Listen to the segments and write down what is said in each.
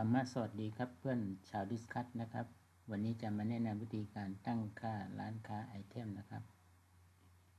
รรมะสวัสดีครับเพื่อนชาวดิสคัทนะครับ วันนี้จะมาแนะนำวิธีการตั้งค่าร้านค้าไอเทมนะครับ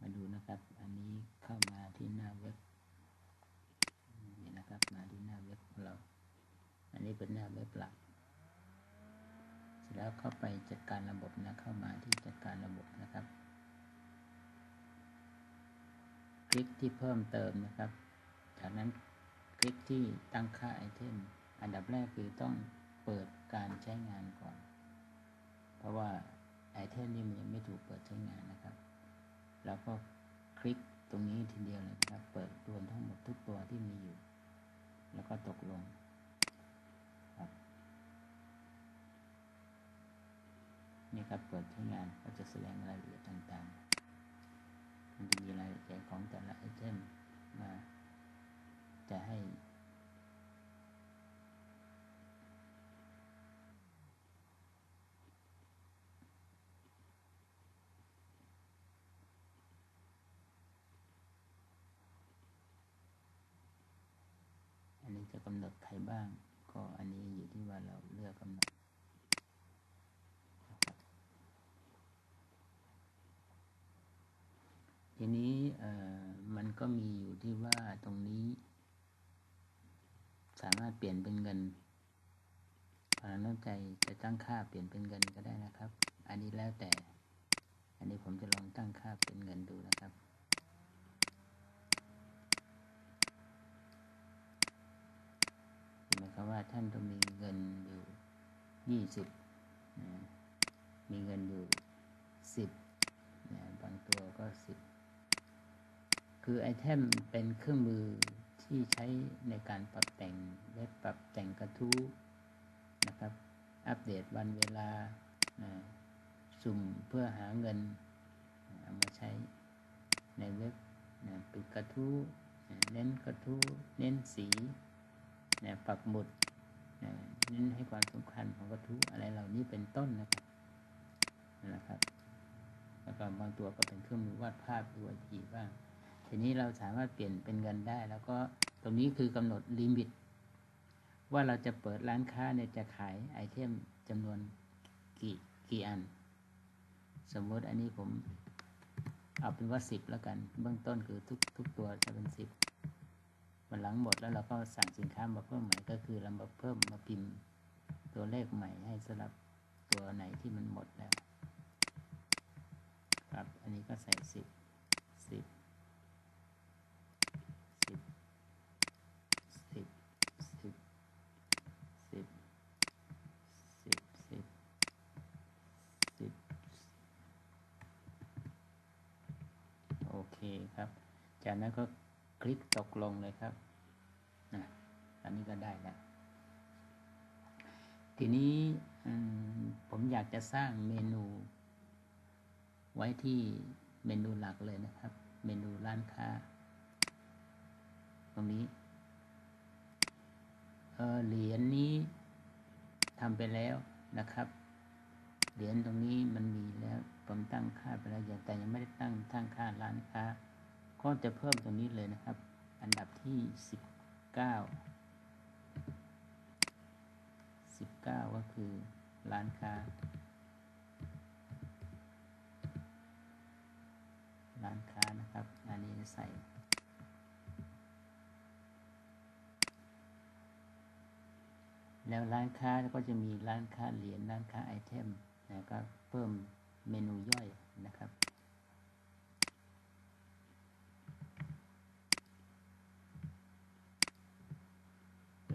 มาดูนะครับ อันนี้เข้ามาที่หน้าเว็บนี่นะครับ มาที่หน้าเว็บของเรา อันนี้เป็นหน้าเว็บหลักเสร็จแล้วเข้าไปจัดการระบบนะเข้ามาที่จัดการระบบนะครับ คลิกที่เพิ่มเติมนะครับ จากนั้นคลิกที่ตั้งค่าไอเทม อันดับแรกคือต้องเปิดการใช้งานก่อน เพราะว่าไอเทมนี้มันยังไม่ถูกเปิดใช้งานนะครับ แล้วก็คลิกตรงนี้ทีเดียวเลยนะครับ เปิดรวมทั้งหมดทุกตัวที่มีอยู่ แล้วก็ตกลงครับนี่ครับเปิดใช้งานก็จะแสดงรายละเอียดต่างๆ มันจะมีรายละเอียดของแต่ละไอเทมมาจะให้ อันนี้จะ กำหนดใครบ้าง ก็อันนี้อยู่ที่ว่าเราเลือกกำหนดนะครับทีนี้มันก็มีอยู่ที่ว่าตรงนี้ สามารถเปลี่ยนเป็นเงินความตั้งใจจะตั้งค่าเปลี่ยนเป็นเงินก็ได้นะครับ อันนี้แล้วแต่ อันนี้ผมจะลองตั้งค่าเป็นเงินดูนะครับ หมาย ความว่าท่านต้องมีเงินอยู่ยี่สิบนะมีเงินอยู่สิบนะบางตัวก็สิบคือไอเทมเป็นเครื่องมือที่ใช้ในการปรับแต่งเว็บปรับแต่งกระทู้นะครับ อัปเดตวันเวลาสุ่มเพื่อหาเงินเอามาใช้ในเว็บปิดกระทู้เน้นกระทู้เน้นสี นะปักหมุดนะเน้นให้ความสำคัญของกระทู้อะไรเหล่านี้เป็นต้นนะครับนะครับ แล้วก็บางตัวก็เป็นเครื่องมือวาดภาพด้วยอีกบ้างทีนี้เราสามารถเปลี่ยนเป็นเงินได้ แล้วก็ตรงนี้คือกำหนดลิมิต ว่าเราจะเปิดร้านค้าเนี่ยจะขายไอเทมจำนวนกี่กี่อัน สมมติอันนี้ผมเอาเป็นว่าสิบแล้วกัน เบื้องต้นคือทุกทุกตัวจะเป็นสิบ มันหลังหมดแล้วเราก็สั่งสินค้ามาเพิ่มใหม่ก็คือเรามาเพิ่มมาพิมพ์ตัวเลขใหม่ให้สำหรับตัวไหนที่มันหมดแล้ว ครับอันนี้ก็ใส่สิบสิบสิบสิบสิบสิบสิบสิบสิบโอเคครับ จากนั้นก็ ลิกตกลงเลยครับนะอันนี้ก็ได้แล้วทีนี้ผมอยากจะสร้างเมนู ไว้ที่เมนูหลักเลยนะครับ เมนูร้านค้า ตรงนี้เออเหรียญนี้ทำไปแล้วนะครับเหรียญตรงนี้มันมีแล้ว ผมตั้งค่าไปแล้วแต่ยังไม่ได้ตั้งตั้งค่าร้านค้า ก็จะเพิ่มตรงนี้เลยนะครับ อันดับที่สิบเก้าสิบเก้าก็คือร้านค้า ร้านค้านะครับ อันนี้ใส่แล้วร้านค้าก็จะมีร้านค้าเหรียญร้านค้าไอเทมนะก็เพิ่มเมนูย่อยนะครับ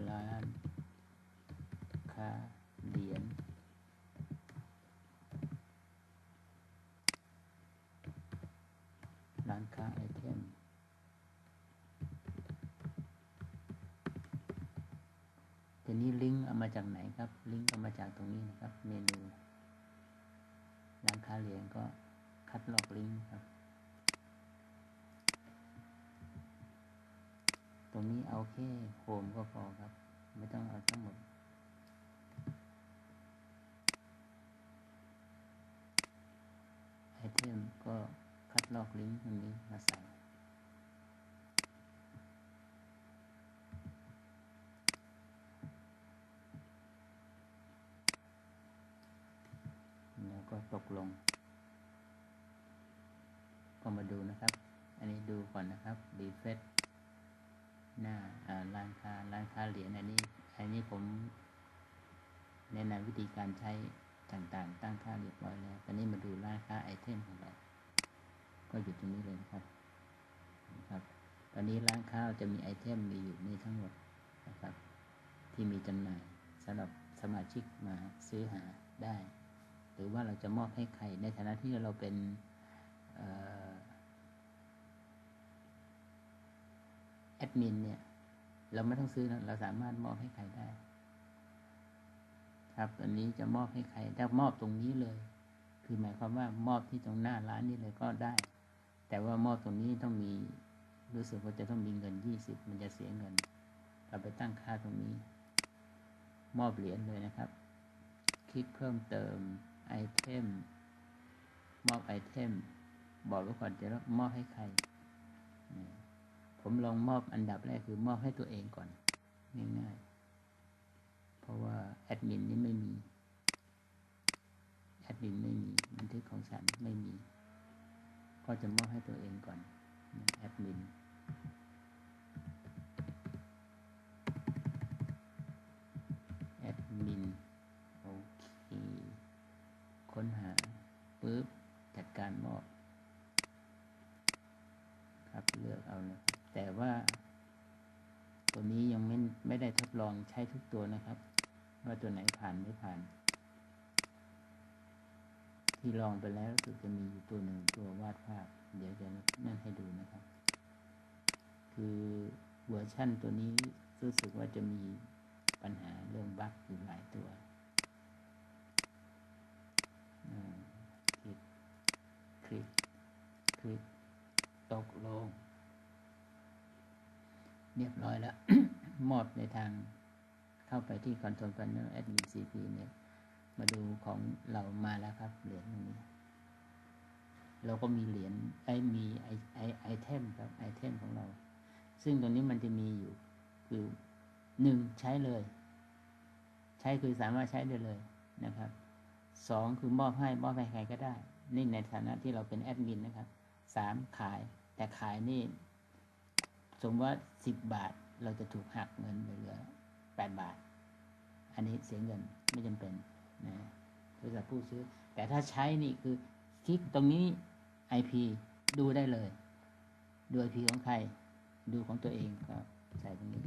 ร้านค้าเหรียญ ร้านค้าไอเทม ทีนี้ลิงก์เอามาจาก ไหนครับ ลิงก์เอามาจากตรงนี้นะครับ เมนูร้านค้าเหรียญก็คัดลอกลิงก์ครับ ตรงนี้เอาแค่โฮมก็พอครับ ไม่ต้องเอาทั้งหมดไอเทมก็คัดลอกลิงก์ตรงนี้มาใส่ ท ตก ลง ก็มาดูนะครับ อันนี้ดูก่อนนะครับรีเฟซหน้าอ่าร้านค้าร้านค้าเหรียญอันนี้ อันนี้ผม แนะนำวิธีการใช้ต่างๆ ตั้งค่าเรียบร้อยแล้วตอนนี้มาดูร้านค้าไอเทมของเรา ก็อยู่ตรงนี้เลยนะครับนะครับ ตอนนี้ร้านค้าจะมีไอเทมมีอยู่นี่ทั้งหมดนะครับ ที่มีจำหน่ายสำหรับสมาชิกมาซื้อหาได้ หรือว่าเราจะมอบให้ใคร ในฐานะที่เราเป็นแอดมินเนี่ย เราไม่ต้องซื้อนะเราสามารถมอบให้ใครได้ ครับตอนนี้จะมอบให้ใครถ้ามอบตรงนี้เลย คือหมายความว่ามอบที่ตรงหน้าร้านนี้เลยก็ได้ แต่ว่ามอบตรงนี้ต้องมีรู้สึกว่าจะต้องมีเงินยี่สิบมันจะเสียเงิน เราไปตั้งค่าตรงนี้ มอบเหรียญเลยนะครับ คลิกเพิ่มเติม ไอเทม มอบไอเทม บอกไว้ก่อนจะมอบให้ใคร ผมลองมอบอันดับแรกคือมอบให้ตัวเองก่อน ง่ายๆ เพราะว่าแอดมินนี่ไม่มี แอดมินไม่มีบันทึกของฉันไม่มี ก็จะมอบให้ตัวเองก่อน แอดมิน องใช้ทุกตัวนะครับ ว่าตัวไหนผ่านไม่ผ่าน ที่ลองไปแล้วรู้สึกจะมีตัวหนึ่งตัววาดภาพ เดี๋ยวจะนั่นให้ดูนะครับ คือเวอร์ชั่นตัวนี้รู้สึกว่าจะมีปัญหาเรื่องบั๊กอยู่หลายตัวคลิกคลิกคลิกตกลง เรียบร้อยแล้ว หมอบในทาง เข้าไปที่ Control Panel Admin CP เนี่ย มาดูของเรามาแล้วครับ เหรียญตรงนี้ เราก็มีเหรียญไอ้มีไอไอไอเทมครับไอเทมของเรา ซึ่งตรงนี้มันจะมีอยู่ คือหนึ่งใช้เลย ใช้คือสามารถใช้ได้เลยนะครับสองคือมอบให้มอบให้ใครก็ได้ นี่ในฐานะที่เราเป็นแอดมินนะครับสามขายแต่ขายนี่ สมมติว่าสิบบาทเราจะถูกหักเงินไปเหลือ แปดบาท อันนี้เสียเงินไม่จำเป็นนะบริษัทผู้ซื้อ แต่ถ้าใช้นี่คือคลิกตรงนี้ IP ดูได้เลย ดู IP ของใคร ดูของตัวเองก็ใส่ตรงนี้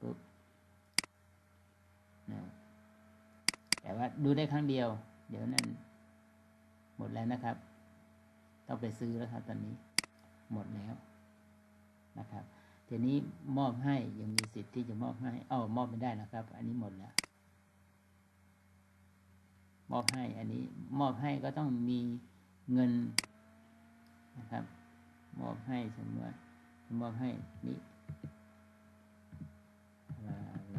ปุ๊บนะแต่ว่าดูได้ครั้งเดียว เดี๋ยวนั้น หมดแล้วนะครับ ต้องไปซื้อแล้วครับตอนนี้ หมดแล้วนะครับ ทีนี้มอบให้ยังมีสิทธิ์ที่จะมอบให้อ้าวมอบไม่ได้นะครับ อันนี้หมดแล้ว มอบให้อันนี้มอบให้ก็ต้องมีเงินนะครับ มอบให้สมมติมอบให้นี่อะไร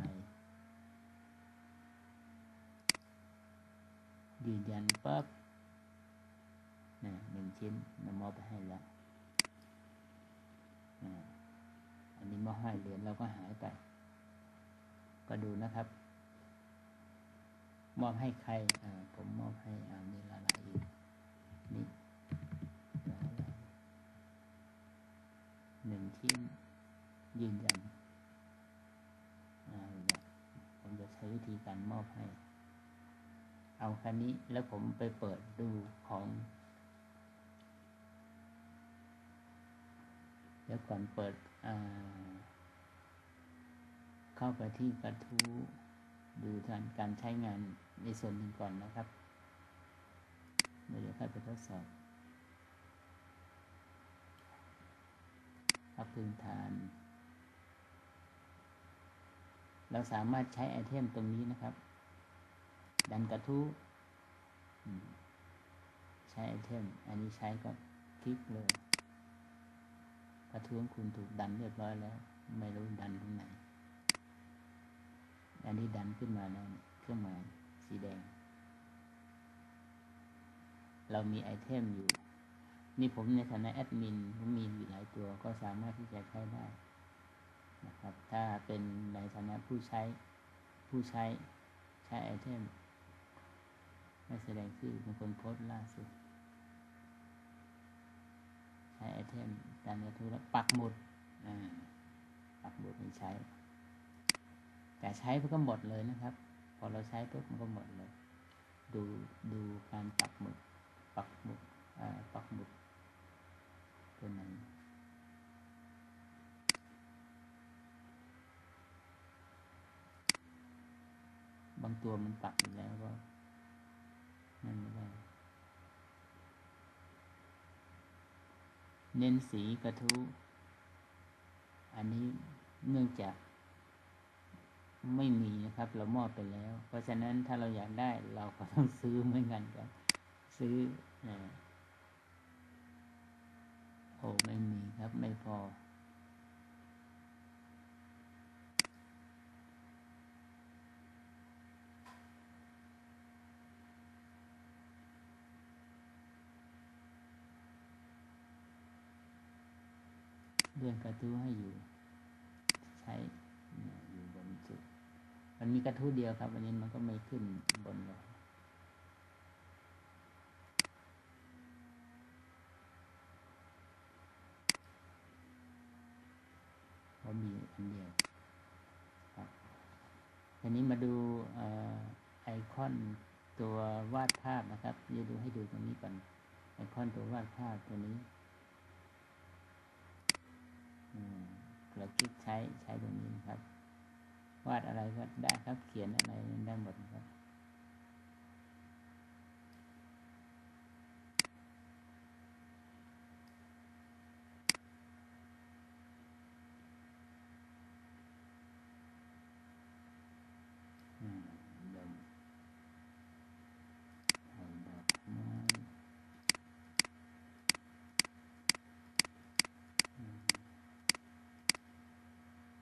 ยืนยันปั๊บนะหนึ่งชิ้นนำมอบไปให้แล้วนะ มอบให้เหรียญเราก็หายไป ก็ดูนะครับ มอบให้ใครผมมอบให้อ่ามีละลายอีกนี่ละลายหนึ่งชิ้นยืนยันผมจะใช้วิธีการมอบให้ เอาคันนี้แล้วผมไปเปิดดูของเดี๋ยวก่อนเปิดอ่า เข้าไปที่กระทู้ดูการการใช้งานในส่วนหนึ่งก่อนนะครับเดี๋ยวค่อยไปทดสอบครับพื้นฐาน เราสามารถใช้ไอเทมตรงนี้นะครับ ดันกระทู้ใช้ไอเทม อันนี้ใช้ก็คลิกเลยกระทู้ของคุณถูกดันเรียบร้อยแล้ว ไม่รู้ดันตรงไหน อันนี้ดันขึ้นมาแล้วเนี่ยเครื่องหมายสีแดง เรามีไอเทมอยู่ นี่ผมในฐานะแอดมินผมมีอยู่หลายตัวก็สามารถที่จะใช้ได้นะครับ ถ้าเป็นในฐานะผู้ใช้ผู้ใช้ใช้ไอเทมไม่แสดงชื่อบางคนโพสต์ล่าสุด ใช้ไอเทมตามกระทู้แล้วปักหมุดอ่าปักหมุดไม่ใช้ แต่ใช้เพื่อก็หมดเลยนะครับ พอเราใช้ปุ๊บมันก็หมดเลย ดูดูการปักหมุดปักหมุดอ่าปักหมุดตัวไหนบางตัวมันปักอยู่แล้วก็นั่นไม่ได้เน้นสีกระทู้อันนี้เนื่องจาก ไม่มีนะครับ เรามอบไปแล้ว เพราะฉะนั้นถ้าเราอยากได้เราก็ต้องซื้อเหมือนกันครับ ซื้อนะโอ้ไม่มีครับไม่พอ เรื่องกระทู้ให้อยู่ ใช้เนี่ยอยู่บนสุด มันมีกระทู้เดียวครับ วันนี้มันก็ไม่ขึ้นบนเลยเพราะมีอันเดียวครับทีนี้มาดูอไอคอนตัววาดภาพนะครับจะดูให้ดูตรงนี้ก่อนไอคอนตัววาดภาพตัวนี้เราคลิกใช้ใช้ตรงนี้นะครับ วาดอะไรก็ได้ครับเขียนอะไรได้หมดครับ อืมดมไข่ดอกไม้อืม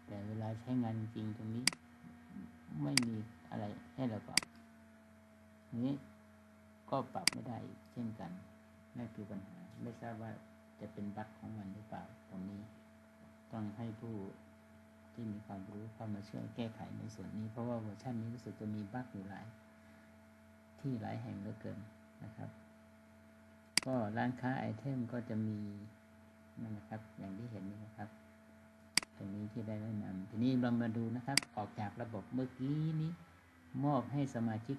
แต่เวลา ใช้งานจริงตรงนี้ ไม่มีอะไรให้เราปรับนี้ก็ปรับไม่ได้เช่นกันนั่นคือปัญหา ไม่ทราบว่าจะเป็นบั๊กของมันหรือเปล่าตรงนี้ ต้องให้ผู้ที่มีความรู้เข้ามาช่วยแก้ไขในส่วนนี้ เพราะว่าเวอร์ชันนี้รู้สึกจะมีบั๊กอยู่หลาย ที่หลายแห่งเหลือเกินนะครับ ก็ร้านค้าไอเทมก็จะมีนั่นนะครับ อย่างที่เห็นนี่นะครับ ตรงนี้ที่ได้แนะนำทีนี้เรามาดูนะครับ ออกจากระบบเมื่อกี้นี้ มอบให้สมาชิก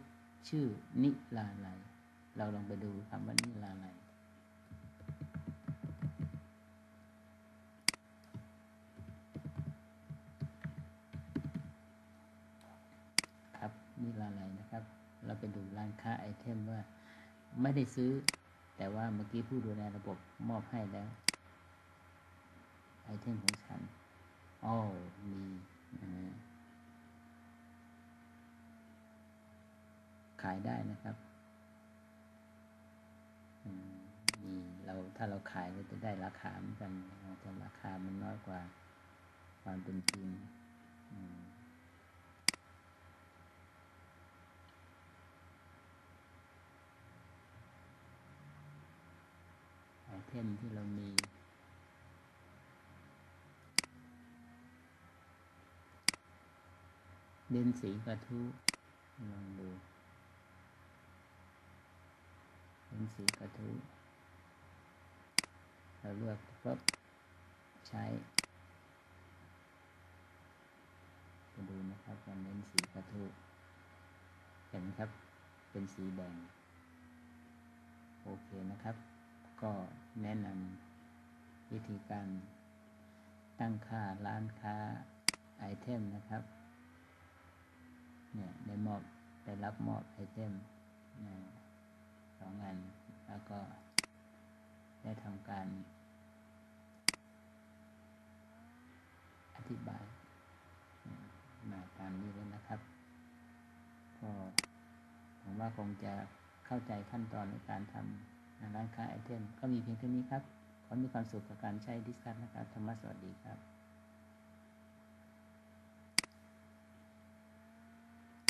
ชื่อนิลาไลเราลองไปดูคำว่านิลาไลครับนิลาไลนะครับ เราไปดูร้านค้าไอเทมว่าไม่ได้ซื้อ แต่ว่าเมื่อกี้ผู้ดูแลระบบมอบให้แล้ว ไอเทมของฉัน อ๋อมีขายได้นะครับมีเราถ้าเราขายเราจะได้ราคาเหมือนกันแต่ราคามันน้อยกว่าความเป็นจริงไอเทมที่เรามี เด่นสีกระทู้ลองดูเด่นสีกระทู้เราเลือกปุ๊บใช้จะดูนะครับว่าเน้นสีกระทู้เห็นครับเป็นสีแดงโอเคนะครับ ก็แนะนำวิธีการตั้งค่าร้านค้าไอเทมนะครับ เนี่ยได้มอบได้รับมอบไอเทมสองอัน แล้วก็ได้ทำการอธิบาย มาตามนี้เลยนะครับ ก็ผมว่าคงจะเข้าใจขั้นตอนในการทำร้านค้าไอเทม ก็มีเพียงเท่านี้ครับ ขอมีความสุขกับการใช้ดิสคัทนะครับ ธรรมะสวัสดีครับ